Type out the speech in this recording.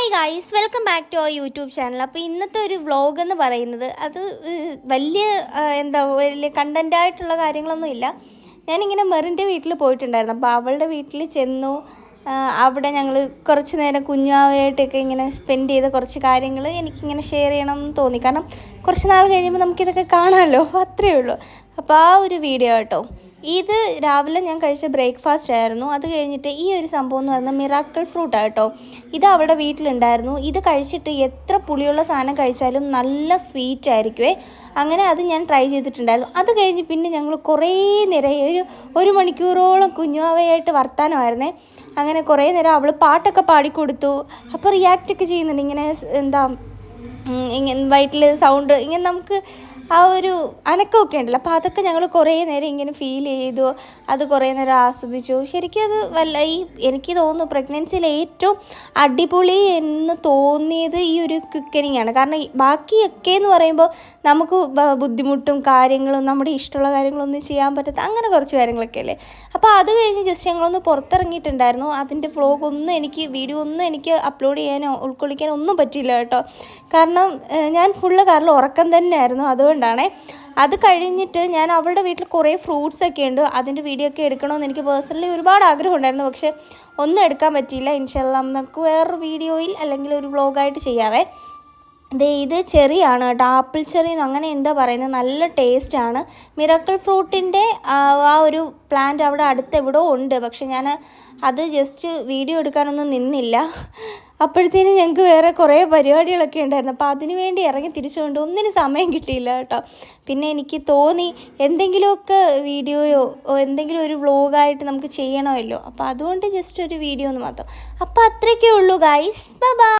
Hi guys welcome back to our YouTube channel അപ്പോൾ ഇന്നത്തെ ഒരു വ്ളോഗ് എന്ന് പറയുന്നത് അത് വലിയ എന്താ വലിയ കണ്ടന്റായിട്ടുള്ള കാര്യങ്ങളൊന്നുമില്ല ഞാനിങ്ങനെ മെറിന്റെ വീട്ടിൽ പോയിട്ടുണ്ടായിരുന്നു. അപ്പോൾ അവളുടെ വീട്ടിൽ ചെന്നു. അവിടെ ഞങ്ങൾ കുറച്ച് നേരം കുഞ്ഞാവായിട്ടൊക്കെ ഇങ്ങനെ സ്പെൻഡ് ചെയ്ത കുറച്ച് കാര്യങ്ങൾ എനിക്കിങ്ങനെ ഷെയർ ചെയ്യണം എന്ന് തോന്നി. കാരണം കുറച്ച് നാൾ കഴിയുമ്പോൾ നമുക്കിതൊക്കെ കാണാമല്ലോ അത്രയേ ഉള്ളൂ. അപ്പോൾ ആ ഒരു വീഡിയോ കേട്ടോ. ഇത് രാവിലെ ഞാൻ കഴിച്ച ബ്രേക്ക്ഫാസ്റ്റ് ആയിരുന്നു. അത് കഴിഞ്ഞിട്ട് ഈ ഒരു സംഭവം എന്ന് പറയുന്നത് മിറാക്കിൾ ഫ്രൂട്ട് ആട്ടോ ഇത് അവിടെ വീട്ടിലുണ്ടായിരുന്നു. ഇത് കഴിച്ചിട്ട് എത്ര പുളിയുള്ള സാധനം കഴിച്ചാലും നല്ല സ്വീറ്റ് ആയിരിക്കുമേ അങ്ങനെ അത് ഞാൻ ട്രൈ ചെയ്തിട്ടുണ്ടായിരുന്നു. അത് കഴിഞ്ഞ് പിന്നെ ഞങ്ങൾ കുറേ നേരം ഒരു ഒരു മണിക്കൂറോളം കുഞ്ഞുവാവയായിട്ട് വർത്താനമായിരുന്നേ. അങ്ങനെ കുറേ നേരം അവൾ പാട്ടൊക്കെ പാടിക്കൊടുത്തു. അപ്പോൾ റിയാക്റ്റൊക്കെ ചെയ്യുന്നുണ്ട്. ഇങ്ങനെ എന്താ ഇങ്ങനെ വയറ്റിൽ സൗണ്ട് ഇങ്ങനെ നമുക്ക് ആ ഒരു അനക്കമൊക്കെ ഉണ്ടല്ലോ. അപ്പോൾ അതൊക്കെ ഞങ്ങൾ കുറേ നേരം ഇങ്ങനെ ഫീൽ ചെയ്തു. അത് കുറേ നേരം ആസ്വദിച്ചു. ശരിക്കും അത് വല്ല ഈ എനിക്ക് തോന്നുന്നു പ്രഗ്നൻസിയിൽ ഏറ്റവും അടിപൊളി എന്ന് തോന്നിയത് ഈ ഒരു ക്വിക്കനിങ് ആണ്. കാരണം ബാക്കിയൊക്കെ എന്ന് പറയുമ്പോൾ നമുക്ക് ബുദ്ധിമുട്ടും കാര്യങ്ങളും നമ്മുടെ ഇഷ്ടമുള്ള കാര്യങ്ങളൊന്നും ചെയ്യാൻ പറ്റാത്ത അങ്ങനെ കുറച്ച് കാര്യങ്ങളൊക്കെ അല്ലേ? അപ്പോൾ അത് കഴിഞ്ഞ് ജസ്റ്റ് ഞങ്ങളൊന്ന് പുറത്തിറങ്ങിയിട്ടുണ്ടായിരുന്നു. അതിന്റെ വ്ളോഗ് ഒന്നും എനിക്ക് വീഡിയോ ഒന്നും എനിക്ക് അപ്ലോഡ് ചെയ്യാനോ ഉൾക്കൊള്ളിക്കാനോ ഒന്നും പറ്റിയില്ല കേട്ടോ. കാരണം ഞാൻ ഫുള്ള് കാരണം ഉറക്കം തന്നെയായിരുന്നു. അതുകൊണ്ടാണ് അത് കഴിഞ്ഞിട്ട് ഞാൻ അവളുടെ വീട്ടിൽ കുറേ ഫ്രൂട്ട്സ് ഒക്കെ ഉണ്ട്. അതിന്റെ വീഡിയോ ഒക്കെ എടുക്കണമെന്ന് എനിക്ക് പേഴ്സണലി ഒരുപാട് ആഗ്രഹം ഉണ്ടായിരുന്നു. പക്ഷേ ഒന്നും എടുക്കാൻ പറ്റിയില്ല. ഇൻഷാല്ലാം നമുക്ക് വേറൊരു വീഡിയോയിൽ അല്ലെങ്കിൽ ഒരു വ്ളോഗായിട്ട് ചെയ്യാവേ. ദേ ഇത് ചെറിയാണ് കേട്ടോ. ആപ്പിൾ ചെറി അങ്ങനെ എന്താ പറയുന്നത്? നല്ല ടേസ്റ്റാണ് മിറക്കിൾ ഫ്രൂട്ടിന്റെ ആ ഒരു പ്ലാന്റ് അവിടെ അടുത്ത് എവിടെയോ ഉണ്ട്. പക്ഷെ ഞാൻ അത് ജസ്റ്റ് വീഡിയോ എടുക്കാനൊന്നും നിന്നില്ല. അപ്പോഴത്തേനും ഞങ്ങൾക്ക് വേറെ കുറേ പരിപാടികളൊക്കെ ഉണ്ടായിരുന്നു. അപ്പോൾ അതിന് വേണ്ടി ഇറങ്ങി തിരിച്ചുകൊണ്ട് ഒന്നിനും സമയം കിട്ടിയില്ല കേട്ടോ. പിന്നെ എനിക്ക് തോന്നി എന്തെങ്കിലുമൊക്കെ വീഡിയോയോ എന്തെങ്കിലും ഒരു വ്ളോഗായിട്ട് നമുക്ക് ചെയ്യണമല്ലോ. അപ്പോൾ അതുകൊണ്ട് ജസ്റ്റ് ഒരു വീഡിയോ ഒന്ന് മാത്രം. അപ്പോൾ അത്രയൊക്കെ ഉള്ളൂ ഗൈസ് ബൈ